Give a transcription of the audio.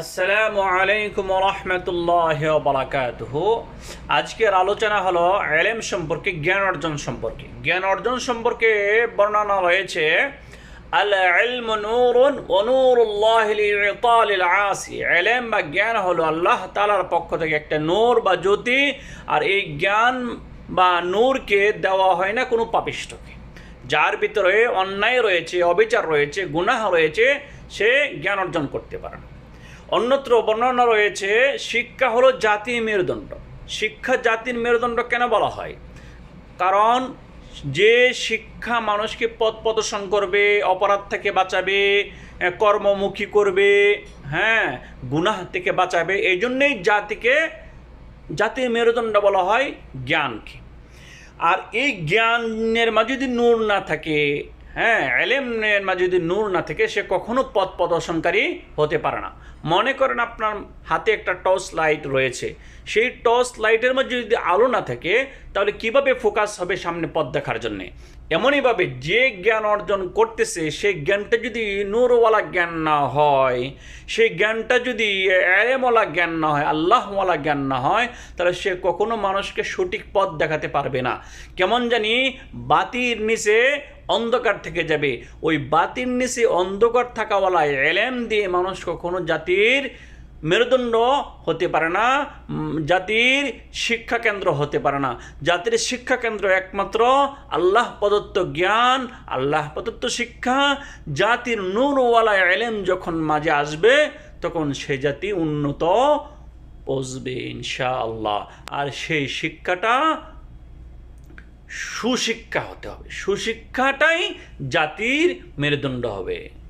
আসসালামু আলাইকুম রহমতুল্লাহ বারাকাতুহ। আজকের আলোচনা হলো এলেম সম্পর্কে, জ্ঞান অর্জন সম্পর্কে। জ্ঞান অর্জন সম্পর্কে বর্ণনা রয়েছে, আল ইলম নূরুন ওয়া নূরুল্লাহি লিইতালিল আসি এলেম বা জ্ঞান হলো আল্লাহ তাআলার পক্ষ থেকে একটা নূর বা জ্যোতি, আর এই জ্ঞান বা নূরকে দেওয়া হয় না কোনো পাপিষ্টকে যার ভিতরে অন্যায় রয়েছে, অবিচার রয়েছে, গুনাহ রয়েছে, সে জ্ঞান অর্জন করতে পারে না। অন্যত্র বর্ণনা রয়েছে, শিক্ষা হলো জাতির মেরুদণ্ড। শিক্ষা জাতির মেরুদণ্ড কেন বলা হয়? কারণ যে শিক্ষা মানুষকে পথ প্রদর্শন করবে, অপরাধ থেকে বাঁচাবে কর্মমুখী করবে হ্যাঁ গুনাহ থেকে বাঁচাবে, এই জন্যেই জাতিকে, জাতির মেরুদণ্ড বলা হয় জ্ঞানকে। আর এই জ্ঞানের মাঝে যদি নূর না থাকে হ্যাঁ এলেমের মাঝে যদি নূর না থাকে সে কখনো পথ প্রদর্শনকারী হতে পারে না। মনে করেন আপনার হাতে একটা টর্চ লাইট রয়েছে। সেই টর্চ লাইটের মধ্যে যদি আলো না থাকে, তাহলে কীভাবে ফোকাস হবে সামনে পথ দেখার জন্যে? এমনইভাবে যে জ্ঞান অর্জন করতেছে সেই জ্ঞানটা যদি নূরওয়ালা জ্ঞান না হয় সেই জ্ঞানটা যদি এলেমওয়ালা জ্ঞান না হয়, আল্লাহওয়ালা জ্ঞান না হয়, তাহলে সে কখনো মানুষকে সঠিক পথ দেখাতে পারবে না। কেমন জানি বাতির নিচে অন্ধকার থেকে যাবে। ওই বাতির নিচে অন্ধকার থাকাওয়ালা এলেম দিয়ে মানুষ কখনো জাতির মেরুদণ্ড হতে পারে না জাতির শিক্ষা কেন্দ্র হতে পারে না। জাতির শিক্ষা কেন্দ্র একমাত্র আল্লাহ প্রদত্ত জ্ঞান, আল্লাহ প্রদত্ত শিক্ষা। জাতির নূরওয়ালা এলেম যখন মাঝে আসবে, তখন সে জাতি উন্নত পৌঁছবে ইনশাআল্লাহ। আর সেই শিক্ষাটা সুশিক্ষা হতে হবে। সুশিক্ষাটাই জাতির মেরুদণ্ড হবে।